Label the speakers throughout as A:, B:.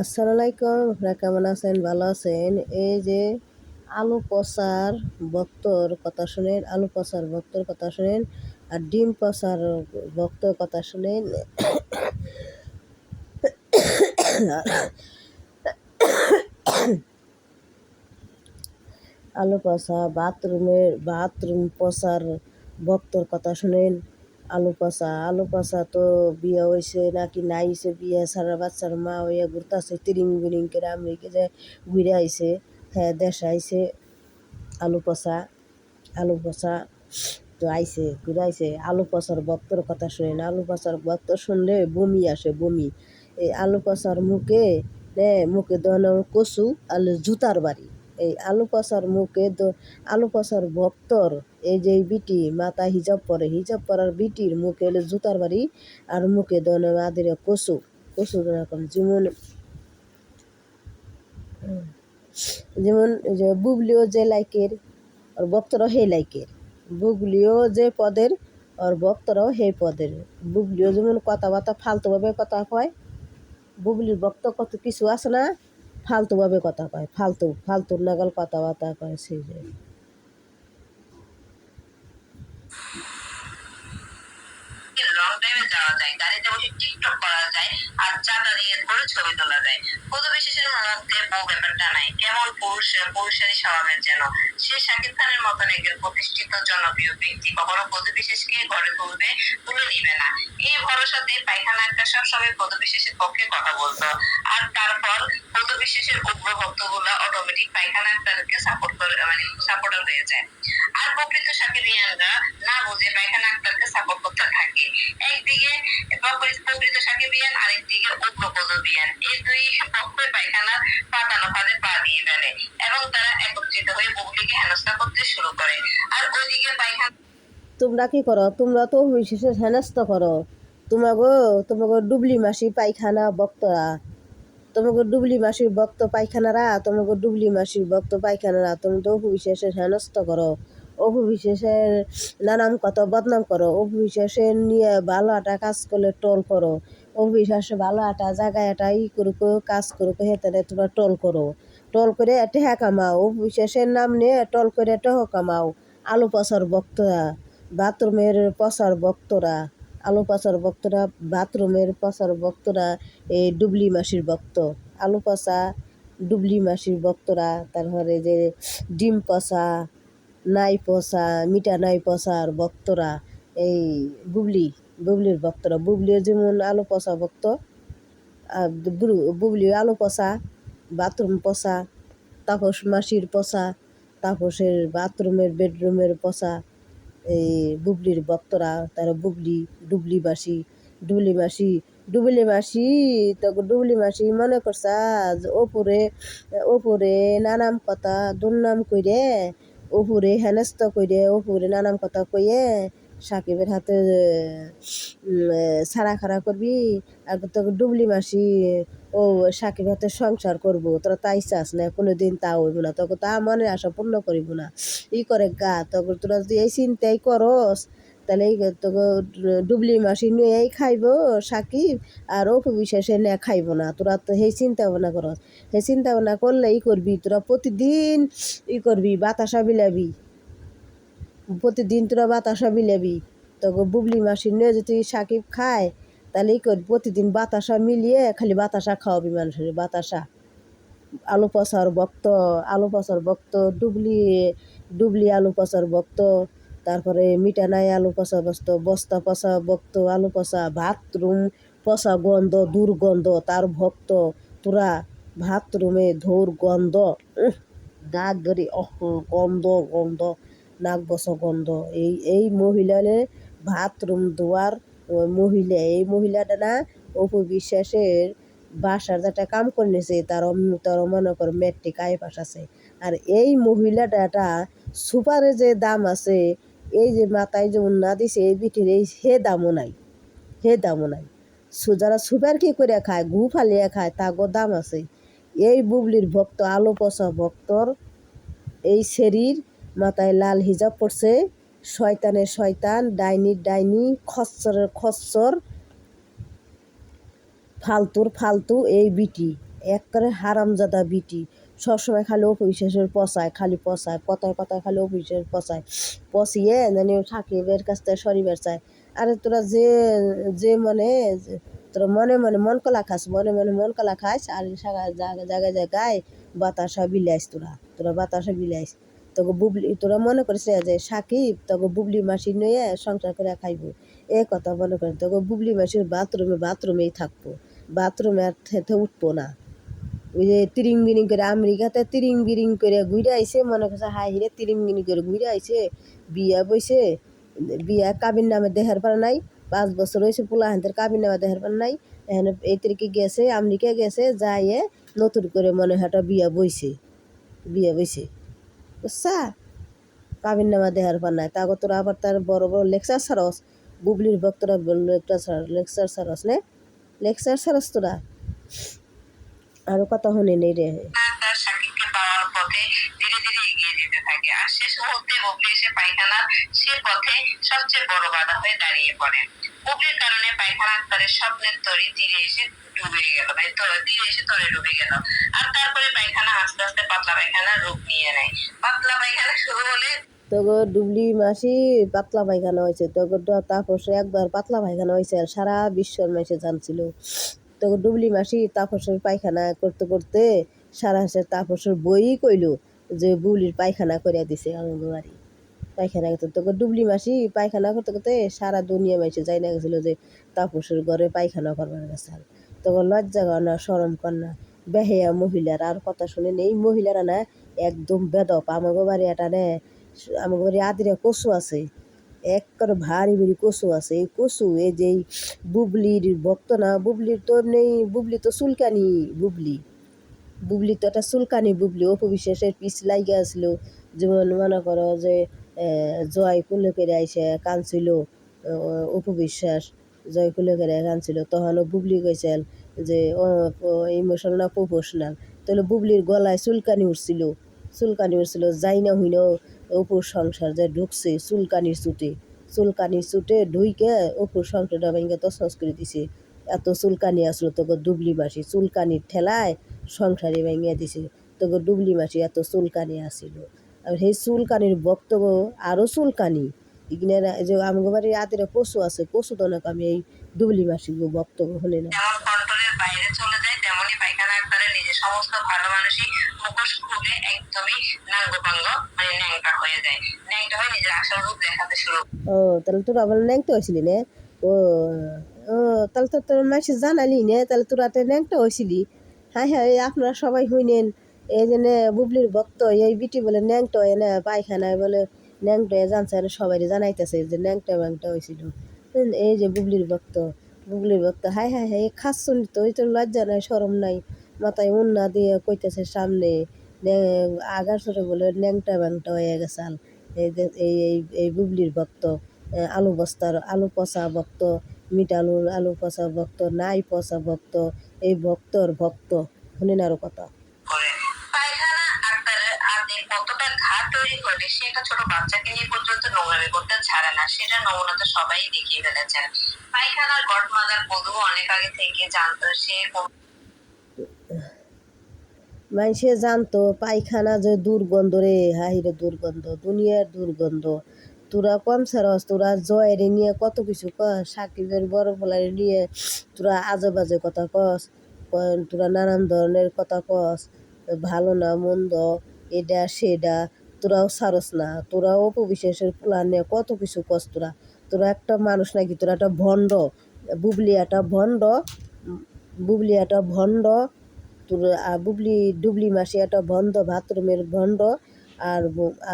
A: আসসালামু আলাইকুম। আপনারা কেমন আছেন? ভালো আছেন? এই যে আলু পচার বক্তর কথা শুনেন, আলু পচার বক্তর কথা শুনেন আর ডিম পচার বক্তর কথা শুনেন। আলু পচা, বাথরুমের, বাথরুম পচার বক্তর কথা শুনেন। আলু পচা আলু পচা তো বিয়ে হয়েছে নাকি নাইছে বিয়ে, সারা বাচ্চার মা হইয়া ঘুরতাছে, তিরিং বিরিং করে আমেরিকা যে ঘুরে আইছে হ্যাঁ দেশ আইছে আলু পচা আলু পচা তো আইছে, ঘুরে আইছে। আলু পচার বক্তর কথা শুনেন আলু পচার বক্ত শুনলে বমি আসে, বমি। এই আলু পচার মুখে, নে, মুখে দোনো কচু আলু জুতার বাড়ি। এই আলু পচার মুখে আলু পচার ভক্তর এই যে বিটি, মাথা হিজাব পরে, হিজাব পরার বিটির মুখে হলে জুতার বাড়ি আর মুখে দোনো আদিরে কচু কচু যেমন যেমন যে বুবলিও যে লাইকের, আর ভক্তরাও হে লাইকের। বুবলিও যে পদের, আর ভক্তরাও হে পদের। বুবলিও যেমন কথাবার্তা ফালতুভাবে কথা কয়, বুবলির ভক্ত কত কিছু আছে না? ফালতুভাবে কথা কয়, ফালতু, ফালতুর নাগাল কথাবার্তা কয় সেই যে।
B: শাকিব খানের মতন প্রতিষ্ঠিত জনপ্রিয় ব্যক্তি, কখনো তুলবে, তুলে নিবে না। এই পায়খানা একটা সবসময় পদ বিশেষের পক্ষে কথা বলতো। আর তারপর উগ্র ভক্তগুলা অটোমেটিক পায়খানা একটাকে সাপোর্ট করে মানে সাপোর্টার হয়ে যায়। আর প্রকৃত সাকিবিয়ানরা না বুঝে পায়খানা আক্তারকে সাপোর্ট করতে থাকে। একদিকে প্রকৃত সাকিবিয়ান, আরেকদিকে উগ্র পদবিয়ান এই দুই পক্ষই পায়খানার পাতানো ফাঁদে পা দিয়ে ফেলে এবং তারা একত্রিত হয়ে বুবলিকে হেনস্থা করতে শুরু করে। আর ওইদিকে পায়খানা
A: তোমরা কি করো? তোমরা তো বিশেষে হেনস্থ করো। তোমাগো তোমাকে ডুবলি মাসি পায়খানা বক্তরা তোমাকে ডুবলি মাসির বক্ত পায়খানারা, তোমাকে ডুবলি মাসির বক্ত পায়খানারা, তুমি তো অপু বিশেষের হেনস্থ করো। অপু বিশেষের নানান কত বদনাম করো। অপু বিশেষের নিয়ে ভালো আটা কাজ করলে টোল করো। অপু বিশ্বাসে ভালো আটা জায়গায় আটা ই করুক, কাজ করুক হেতারে তোমরা টোল করো। টোল করে টেহা কামাও। অপু বিশ্বাসের নাম নিয়ে টোল করে টেহ কামাও। আলু পচার বক্তরা বাথরুমের পচার বক্তরা আলু পচার বক্তরা, বাথরুমের পচার বক্তরা, এই ডুবলি মাসির বক্ত। আলু পচা, ডুবলি মাসির বক্তরা, তারপরে যে ডিম পচা, নাই পচা, মিঠা নাই পচার বক্তরা, এই বুবলি, বুবলির বক্তরা। বুবলিও যেমন আলু পচা আর বুবলি আলু পচা, বাথরুম পচা, তাপস মাসির পচা, তাপসের বাথরুমের বেডরুমের পচা এই বুবলির ভক্তরা, তারা বুবলি ডুবলি মাসি ডুবলি মাসি ডুবলি মাসি তো মাসি মনে করছা ওপরে ওপরে নানাম কথা দুর্নাম কইরে, ওপরে হেনস্ত কইরে, ওপরে নানাম কথা কইয়ে সাকিবের হাতে ছাড়া খারা করবি। আর তোকে ডুবলি মাসি ও, সাকিব হাতে সংসার করব, তোরা তাই চাস না কোনো দিন তা হইব না, তোকে তা মনে আশা পূর্ণ করিব না। ই করে গা, তোকে তোরা যদি এই চিন্তাই করস, তাহলে তোকে ডুবলি মাসি নিয়েই খাইব, সাকিব, আর অপু বিশ্বাসে নে খাইব না, তোরা তো সেই চিন্তা ভাবনা করস। সেই চিন্তা ভাবনা করলে ই করবি, তোরা প্রতিদিন ই করবি, বাতাসা বিলাবি। প্রতিদিন তোরা বাতাসা বিলাবি, তোকে বুবলি মাসি নিয়ে যদি সাকিব খায় তাহলে ই করবি প্রতিদিন বাতাসা মিলিয়ে খালি বাতাসা খাওয়াবি মানুষের, বাতাসা। আলু পচার বক্ত, আলু পচার বক্ত, ডুবলি ডুবলি আলু পচার বক্ত, তারপরে মিঠা নাই আলু পচা বস্ত, বস্তা পচা বক্ত, আলু পচা বাথরুম, পচা গন্ধ, দুর্গন্ধ, তার ভক্ত তোরা বাথরুমে ধুর গন্ধ নাক ধরি, অহ, গন্ধ গন্ধ, নাক বস গন্ধ, এই এই মহিলারে বাথরুম ধোয়ার মহিলা, এই মহিলাটা না অপু বিশ্বাসের বাসার যেটা কাম করে তার তার মনে কর মেট্রিক আয় পাশ আছে। আর এই মহিলাটা সুপারে যে দাম আছে, এই যে মাথায় যে উন্না দিছে, এই বিটির এই হে দামও নাই হে দামও নাই। যারা সুপার কি করে খায়, গু ফালিয়ে খায়, তাগো দাম আছে। এই বুবলির ভক্ত আলো পচা ভক্তর এই শরীর মাথায় লাল হিজাব পড়ছে শয়তানের শয়তান, ডাইনির ডাইনি, খচ্চরের খচ্চর, ফালতুর ফালতু এই বিটি এক করে হারামজাদা বিটি। সবসময় খালি অপবিশ্বাসের পচায়, খালি পচায় কথায় কথায় খালি অপবিশ্বাসের পচায়। পচিয়ে জানি সাকিবের কাছ থেকে সরিবার চায়। আরে তোরা যে যে মনে, তোরা মনে মনে মন কলা খাস, মনে মনে মন কলা খাস, আর জায়গায় জায়গায় জায়গায় বাতাসা বিলাইস তোরা তোরা বাতাসা বিলাইস তোকে বুবলি, তোরা মনে করিস না যে সাকিব তোকে বুবলি মাসি নিয়ে সংসার করে খাইবো? এ কথা মনে করেন তোকে বুবলি মাসির বাথরুমে, বাথরুমেই থাকব। বাথরুমে আর উঠবো না। ওই যে তিরিং বিরিং করে আমেরিকাতে তিরিং বিরিং করে ঘুরে আইসে মনে করছে হাই হিরে তিরিং বিরিং করে ঘুরে আইসে বিয়া বইছে, বিয়া কাবিন নামে দেহের পার নাই, পাঁচ বছর হয়েছে পোলা হাতের কাবিন নামে দেহের পার নাই, এখানে এই তারিখে গেছে আমেরিকা গেছে, যাইয়ে নতুন করে মনে হয় বিয়া বইছে বিয়া বইছে। বুঝছা? কাবিন নামা দেহার পার নাই। তাগো তোরা আবার তার বড় বড় লেকচার সারস বুবলির ভক্তরা লেকচার সারস নে। লেকচার সারস তোরা। আরও কথা শুনে নেই রে।
B: সে পথে সবচেয়ে বড় বাধা হয়ে দাঁড়িয়ে পড়ে। কারণে পায়খানা আক্তারের স্বপ্নের তরি তীরে এসে ডুবে গেল মানে এসে তরে ডুবে গেল। আর তারপরে পায়খানা আস্তে আস্তে পাতলা পায়খানার রূপ নিয়ে নেয়। পাতলা পায়খানা শুরু হলে
A: তোগো ডুবলি মাসি পাতলা পায়খানা হয়েছে। তোগো তাপসে একবার পাতলা পায়খানা হয়েছে আর সারা বিশ্বর মাসে জানছিল। তোগো ডুবলি মাসি তাপসের পায়খানা করতে করতে সারা সে তাপসের বই কইলো যে বুবলির পায়খানা করে দিছে আমাদের বাড়ি পায়খানা করতে তোকে ডুবলি মাসি পায়খানা করতে করতে সারা দুনিয়া মাসে যাই না গেছিল যে তাপসের ঘরে পায়খানা করবার গেছে তোকে লজ্জা কর না সরম কর না। বেহেয়া মহিলারা আর কথা শুনে এই মহিলারা না একদম বেদপ। আমাকে বাড়ি এটা নে আমাকে বাড়ি আদিরে কচু আছে। এক করে ভারী ভারী কচু আছে। এই কচু, এই যে বুবলির ভক্ত না, বুবলির তো নেই বুবলি তো চুলকানি বুবলি। বুবলি তো একটা চুলকানি বুবলি। অপবিশ্বাসের পিস লাগিয়ে আসলো। যেমন মনে করো যে জয় কুলে করে আইসে কানছিল অপবিশ্বাস। জয় কুলে করে কানছিল তখনও বুবলি কইছিল যে ইমোশনাল না প্রফেশনাল। তাহলে বুবলির গলায় চুলকানি উঠছিল চুলকানি উঠছিল যাই না হইন অপুর সংসার যে ঢুকছে চুলকানির চুটে। চুলকানির চুটে ঢুইকে অপুর সংসারটা ভেঙে তসনস করে দিছে। এত চুলকানি আসলো, তোকে ডুবলি মাসি চুলকানির ঠেলায় সংসারে ভেঙে দিছে। তোকে ডুবলি মাসি এত চুলকানি আসিল। আর সেই চুলকানির বক্তব্য আরও চুলকানি। ইগনে যে আমগো বাড়ির আতিরে কচু আছে কচু দনক আমি এই ডুবলি মাসি বক্তব্য শুনে না।
B: যেমন কন্ট্রোলের বাইরে চলে যায় তেমনি পায়খানা আক্তারের নিজের সমস্ত ভালো মানুষই মুখোশ খুলে একদমই নাঙ্গপাঙ্গ মানে ন্যাংটা হয়ে যায়। ন্যাংটা হয়ে নিজের আসল রূপ দেখাতে শুরু
A: ও তাহলে তোরা আবার ন্যাংটা হয়েছিলি নে? ও ও তাহলে তো তোর মাসি জানালি নে তাহলে তোরা তো ন্যাংটা হয়েছিলি হ্যাঁ হ্যাঁ এই আপনারা সবাই হইনেন এই যে নে বুবলির ভক্ত এই বিটি বলে ন্যাংটা হয় না পায়খানায় বলে ন্যাংটা জানছে আর সবাই জানাইতেছে যে ন্যাংটা ব্যাংটা হয়েছিল এই যে বুবলির ভক্ত বুবলির ভক্ত হাই হাই হাই খাচ্ছুন তো ওই তো লজ্জা নাই সরম নাই, মাথায় উন্না দিয়ে কইতেছে সামনে আগার ছোটো বলে ন্যাংটা ব্যাংটা হয়ে গেছাল এই এই এই বুবলির ভক্ত আলু বস্তার, আলু পচা ভক্ত, মিট আলুর আলু পচা ভক্ত, নাই পচা ভক্ত, এই ভক্তর ভক্ত, শুনেন আরও কথা।
B: কতটা ঘাট তৈরি করলে সে একটা ছোট বাচ্চাকে নিয়ে পর্যন্ত নোংরামি করতে ছাড়ে না। সেটা নমুনা তো সবাই দেখিয়ে ফেলেছেন পায়খানার গডমাদার বধূ অনেক আগে থেকে জানতো, সে
A: মানুষে জানতো, পায়খানা যে দুর্গন্ধ রে, হাহিরে দুর্গন্ধ, দুনিয়ার দুর্গন্ধ। তোরা কম সারস, তোরা জয়ের নিয়ে কত কিছু কস, সাকিবের বড় ফলারে নিয়ে তোরা আজে বাজে কথা কস তোরা নানান ধরনের কথা কস, ভালো না, মন্দ। এটা, সেটা, তোরাও সারস না, তোরাও অপবিশ্বাসের প্ল্যান নিয়ে কত কিছু কস তোরা? তোরা একটা মানুষ নাকি? তোরা একটা ভণ্ড বুবলি একটা ভণ্ড বুবলি একটা ভণ্ড, তোর বুবলি ডুবলি মাসি একটা ভণ্ড, বাথরুমের ভণ্ড, আর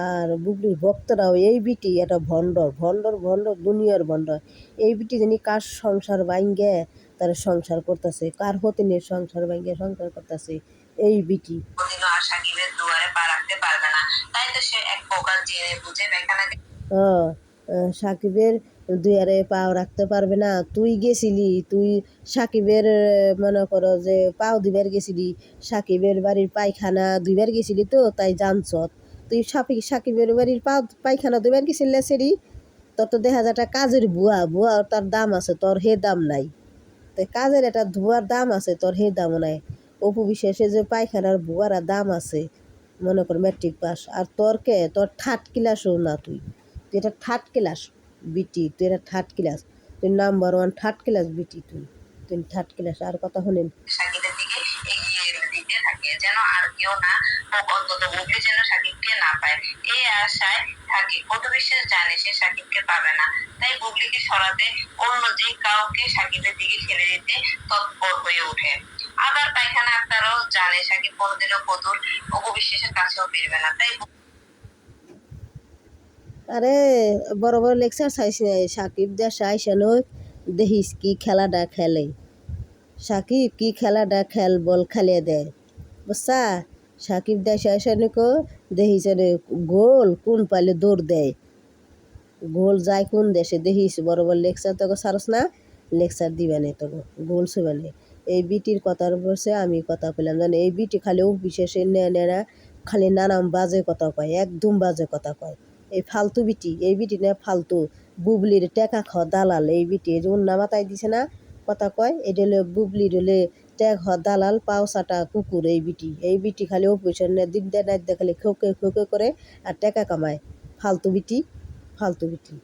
A: আর বুবলির ভক্তরাও এই বিটি একটা ভণ্ড, ভণ্ডর ভণ্ড, দুনিয়ার ভণ্ড। এই বিটি জানি কার সংসার ভাঙ্গে, তার সংসার করতেছে, কার হতে নিয়ে সংসার ভাঙ্গে সংসার করতেছে, এই বিটি।
B: আর রাখতে পারবে না। তাই তো সে এক প্রকার জেনে বুঝে
A: সাকিবের দুয়ারে পাও রাখতে পারবে না। তুই গেছিলি, তুই সাকিবের মনে করো যে পাও দুবার গেছিলি, সাকিবের বাড়ির পায়খানা দুইবার গেছিলি তো, তাই জানছ। তুই সাপি, সাকিবের বাড়ির পা পায়খানা দুইবার গেছিলি সেরি? তোর তো দেখা যায় কাজের বুয়া বুয়া তার দাম আছে, তোর হে দাম নাই। তো কাজের একটা ধোয়ার দাম আছে, তোর হে দামও নাই। অপু বিশ্বাসে যে পায়খানার বুয়ারা দাম আছে মনে কর ম্যাট্রিক পাস আর তোর কে? তোর থার্ড ক্লাসও না তুই। তুই এটা থার্ড ক্লাস বিটি তুই এটা থার্ড ক্লাস তুই নাম্বার ওয়ান থার্ড ক্লাস বিটি তুই। তুই থার্ড ক্লাস আর কথা শুনেন।
B: যেন আর কেউ না অন্তত যেন সাকিবকে না পায়। এই আশায় থাকে। জানে সে পাবে না। তাই বুবলিকে সরাতে অন্য যে কাউকে সাকিবের দিকে ঠেলে দিতে তৎপর হয়ে ওঠে। আবার পায়খানা আক্তারও জানে, সাকিব কোনোদিনও কদুর অপবিশ্বাসের কাছেও ফিরবে না, তাই
A: আরে, বড় বড় লেকচার চাইছ, সাকিব দেশে আইসান দেখিস কি খেলাটা খেলে। সাকিব কি খেলাটা খেল, বল খেলিয়ে দেয় বুঝছা? সাকিব দেশে আইসান কো দেখিস গোল কোন পাইলে দৌড় দেয় গোল যায় কোন দেশে, দেখিস বড় বড় লেকচার তোকে সারস না, লেকচার দিবে না তোকে, গোল ছুবে না। এই বিটির কথার বসে আমি কথা কইলাম, জানি, এই বিটি খালি ও বিশেষে নে নে, না, খালি নানান বাজে কথা কয়, একদম বাজে কথা কয়। এই ফালতু বিটি, এই বিটি না ফালতু, বুবলির টেকা খাওয়া দালাল, এই বিটি এই যেমন নামাতাই দিছে না কথা কয়, এটা হলে বুবলির হলে টেক হ দালাল পাও সাটা কুকুর এই বিটি। এই বিটি খালি অপোজিশন দিক দেয় না খালি খোকে খোকে করে আর টেকা কামায়। ফালতু বিটি ফালতু বিটি।